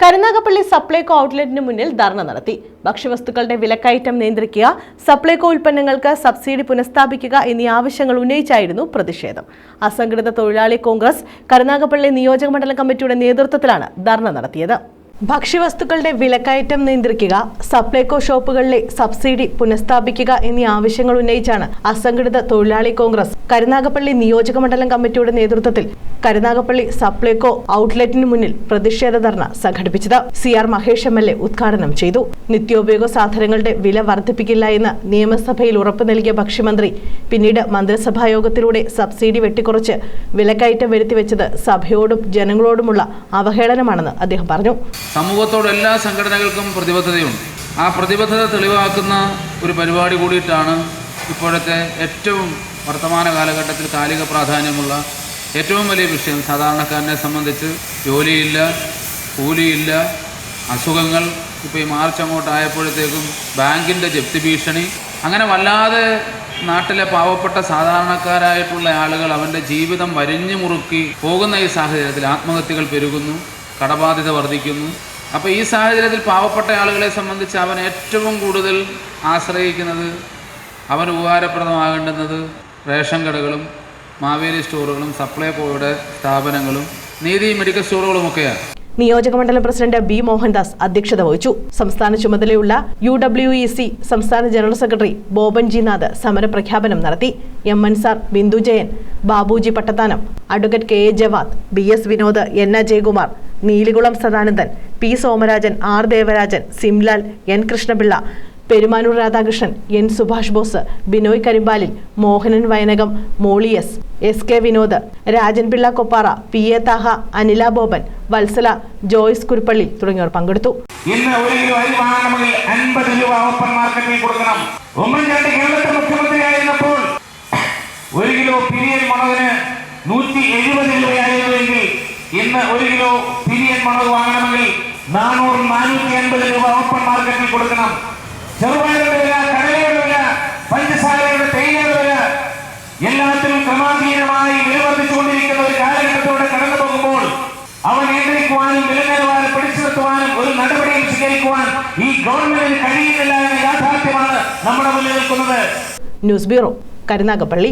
കരുനാഗപ്പള്ളി സപ്ലൈകോ ഔട്ട്ലെറ്റിന് മുന്നിൽ ധർണ നടത്തി. ഭക്ഷ്യവസ്തുക്കളുടെ വിലക്കയറ്റം നിയന്ത്രിക്കുക സപ്ലൈകോ ഉൽപ്പന്നങ്ങൾക്ക് സബ്സിഡി പുനഃസ്ഥാപിക്കുക എന്നീ ആവശ്യങ്ങൾ ഉന്നയിച്ചായിരുന്നു പ്രതിഷേധം. അസംഘടിത തൊഴിലാളി കോൺഗ്രസ് കരുനാഗപ്പള്ളി നിയോജക മണ്ഡലം കമ്മിറ്റിയുടെ നേതൃത്വത്തിലാണ് ധർണ നടത്തിയത്. ഭക്ഷ്യവസ്തുക്കളുടെ വിലക്കയറ്റം നിയന്ത്രിക്കുക സപ്ലൈകോ ഷോപ്പുകളിലെ സബ്സിഡി പുനഃസ്ഥാപിക്കുക എന്നീ ആവശ്യങ്ങൾ ഉന്നയിച്ചാണ് അസംഘടിത തൊഴിലാളി കോൺഗ്രസ്. കരുനാഗപ്പള്ളി നിയോജക മണ്ഡലം കമ്മിറ്റിയുടെ നേതൃത്വത്തിൽ കരുനാഗപ്പള്ളി സപ്ലൈകോ ഔട്ട്ലെറ്റിന് മുന്നിൽ പ്രതിഷേധ ധർണ സംഘടിപ്പിച്ചത് C R Mahesh M L A ഉദ്ഘാടനം ചെയ്തു. നിത്യോപയോഗ സാധനങ്ങളുടെ വില വർദ്ധിപ്പിക്കില്ല എന്ന് നിയമസഭയിൽ ഉറപ്പു നൽകിയ ഭക്ഷ്യമന്ത്രി പിന്നീട് മന്ത്രിസഭാ യോഗത്തിലൂടെ സബ്സിഡി വെട്ടിക്കുറച്ച് വിലക്കയറ്റം വരുത്തിവെച്ചത് സഭയോടും ജനങ്ങളോടുമുള്ള അവഹേളനമാണെന്ന് അദ്ദേഹം പറഞ്ഞു. സമൂഹത്തോട് എല്ലാ സംഘടനകൾക്കും പ്രതിബദ്ധതയുണ്ട്. ആ പ്രതിബദ്ധത തെളിവാക്കുന്ന ഒരു പരിപാടി കൂടിയിട്ടാണ് ഇപ്പോഴത്തെ ഏറ്റവും വർത്തമാന കാലഘട്ടത്തിൽ കാലിക പ്രാധാന്യമുള്ള ഏറ്റവും വലിയ വിഷയം. സാധാരണക്കാരനെ സംബന്ധിച്ച് ജോലിയില്ല കൂലിയില്ല അസുഖങ്ങൾ ഇപ്പോൾ ഈ മാർച്ച് അങ്ങോട്ടായപ്പോഴത്തേക്കും ബാങ്കിന്റെ ജപ്തി ഭീഷണി. അങ്ങനെ വല്ലാതെ നാട്ടിലെ പാവപ്പെട്ട സാധാരണക്കാരായിട്ടുള്ള ആളുകൾ അവന്റെ ജീവിതം വരിഞ്ഞു മുറുക്കി പോകുന്ന ഈ സാഹചര്യത്തിൽ ആത്മഹത്യകൾ പെരുകുന്നു കടബാധ്യത വർദ്ധിക്കുന്നു. അപ്പോൾ ഈ സാഹചര്യത്തിൽ പാവപ്പെട്ട ആളുകളെ സംബന്ധിച്ച് അവൻ ഏറ്റവും കൂടുതൽ ആശ്രയിക്കുന്നത് അവൻ ഉപകാരപ്രദമാകേണ്ടുന്നത് റേഷൻ കടകളും മാവേലി സ്റ്റോറുകളും സപ്ലൈ സപ്ലൈകോയുടെ സ്ഥാപനങ്ങളും നീതി മെഡിക്കൽ സ്റ്റോറുകളുമൊക്കെയാണ് നിയോജകമണ്ഡലം പ്രസിഡന്റ് ബി മോഹൻദാസ് അധ്യക്ഷത വഹിച്ചു. സംസ്ഥാന ചുമതലയുള്ള യു ഡബ്ല്യു ഇ സി സംസ്ഥാന general secretary Boban G Nath സമരപ്രഖ്യാപനം നടത്തി. M N Ansar Bindu Jayan Babuji Pattathanam advocate K A Jawad B S Vinod N A Jayakumar Neelikulam Sadanandan P Somarajan R Devarajan Simlal N Krishnapillai Perumanoor Radhakrishnan N Subhash Bose Binoy Karimpalil Mohanan Vayanakam Moliyas S K Vinod Rajanpillai Koppara P A Thaha Anila Boban Vatsala Joyce Kuruppally തുടങ്ങിയവർ പങ്കെടുത്തു. ഇന്ന് ഒരു kilo അരി വാങ്ങണമെങ്കിൽ അൻപത് രൂപ open മാർക്കറ്റിൽ കൊടുക്കണം. ഉമ്മൻചാണ്ടി കേരളത്തിൽ മുഖ്യമന്ത്രിയായിരുന്നപ്പോൾ ഒരു കിലോ പിരിയൻ മുളകിന് നൂറ്റി എഴുപത് രൂപയായിരുന്നുവെങ്കിൽ ഇന്ന് ഒരു കിലോ പിരിയൻ മുളക് വാങ്ങണമെങ്കിൽ നാനൂറ് നാനൂറ്റി അൻപത് രൂപ ഓപ്പൺ മാർക്കറ്റിൽ കൊടുക്കണം. ചെറുപയറുടെ വില കടലയുടെ വില പഞ്ചസാരയുടെ തേയിലയുടെ വില എല്ലാത്തിനും ക്രമാധീനമായി വിലവർദ്ധിച്ചുകൊണ്ടിരിക്കുന്ന ഒരു കാലഘട്ടത്തോടെ കടന്നു പോകുമ്പോൾ അവ നിയന്ത്രിക്കുവാനും വില നിലവാരം പിടിച്ചു ഒരു നടപടിയും സ്വീകരിക്കുവാൻ ഈ ഗവൺമെന്റിന് കഴിയുന്നില്ല എന്ന യാഥാർത്ഥ്യമാണ് നമ്മുടെ മുന്നിൽ നിൽക്കുന്നത്. News bureau Karunagappally.